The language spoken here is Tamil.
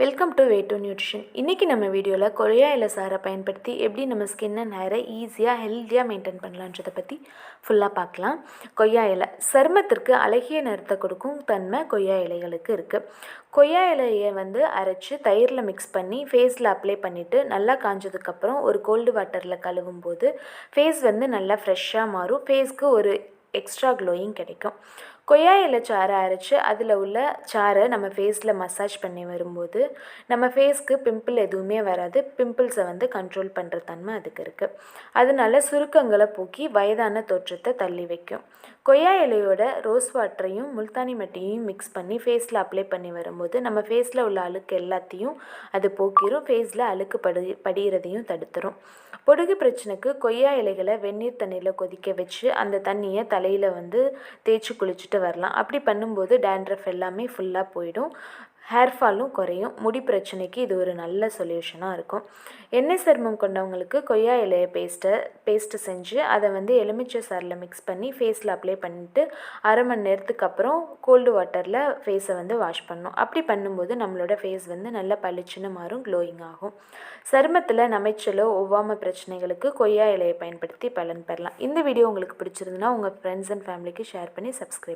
Welcome to way to nutrition இன்றைக்கி நம்ம வீடியோவில் கொரியா இலை சாரை பயன்படுத்தி எப்படி நம்ம ஸ்கின் அண்ட் ஹேரை ஈஸியாக ஹெல்த்தியாக மெயின்டைன் பண்ணலான்றதை பற்றி ஃபுல்லாக பார்க்கலாம். கொய்யா இலை சருமத்திற்கு அழகிய நிறத்தை கொடுக்கும் தன்மை கொய்யா இலைகளுக்கு இருக்குது கொய்யா இலையை வந்து அரைச்சி தயிரில் மிக்ஸ் பண்ணி ஃபேஸில் அப்ளை பண்ணிவிட்டு நல்லா காஞ்சதுக்கப்புறம் ஒரு கோல்டு வாட்டரில் கழுவும் போது ஃபேஸ் வந்து நல்லா ஃப்ரெஷ்ஷாக மாறும். ஃபேஸ்க்கு ஒரு எக்ஸ்ட்ரா க்ளோயிங் கிடைக்கும். கொய்யா இலை சாறை அரைச்சி அதில் உள்ள சாறை நம்ம ஃபேஸில் மசாஜ் பண்ணி வரும்போது நம்ம ஃபேஸ்க்கு பிம்பிள் எதுவுமே வராது. பிம்பிள்ஸை வந்து கண்ட்ரோல் பண்ணுற தன்மை அதுக்கு இருக்குது அதனால சுருக்கங்களை போக்கி வயதான தோற்றத்தை தள்ளி வைக்கும். கொய்யா இலையோட ரோஸ் வாட்டரையும் முல்தானி மட்டியையும் மிக்ஸ் பண்ணி ஃபேஸில் அப்ளை பண்ணி வரும்போது நம்ம ஃபேஸில் உள்ள அழுக்கு எல்லாத்தையும் அது போக்கிரும். ஃபேஸில் அழுக்கு படு படிகிறதையும் தடுத்துரும். பொடுகு பிரச்சனைக்கு கொய்யா இலைகளை வெந்நீர் தண்ணியில் கொதிக்க வச்சு அந்த தண்ணியை தலையில் வந்து தேய்ச்சி குளிச்சுட்டு வரலாம். அப்படி பண்ணும்போது டேண்ட்ரஃப் எல்லாமே ஃபுல்லாக போயிடும். ஹேர் ஃபாலும் குறையும். முடி பிரச்சனைக்கு இது ஒரு நல்ல சொல்யூஷனாக இருக்கும். எண்ணெய் சருமம் கொண்டவங்களுக்கு கொய்யா இலையை பேஸ்ட்டை பேஸ்ட்டு செஞ்சு அதை வந்து எலுமிச்சை சாரில் மிக்ஸ் பண்ணி ஃபேஸில் அப்ளை பண்ணிட்டு அரை மணி நேரத்துக்கு அப்புறம் கோல்டு வாட்டரில் ஃபேஸை வந்து வாஷ் பண்ணணும். அப்படி பண்ணும்போது நம்மளோட ஃபேஸ் வந்து நல்லா பளிச்சுன்னு மாறும் க்ளோயிங் ஆகும். சருமத்தில் நமைச்சலோ ஒவ்வாமை பிரச்சனைகளுக்கு கொய்யா இலையை பயன்படுத்தி பலன் பெறலாம். இந்த வீடியோ உங்களுக்கு பிடிச்சிருந்துன்னா உங்கள் ஃப்ரெண்ட்ஸ் அண்ட் ஃபேமிலிக்கு ஷேர் பண்ணி சப்ஸ்கிரைப்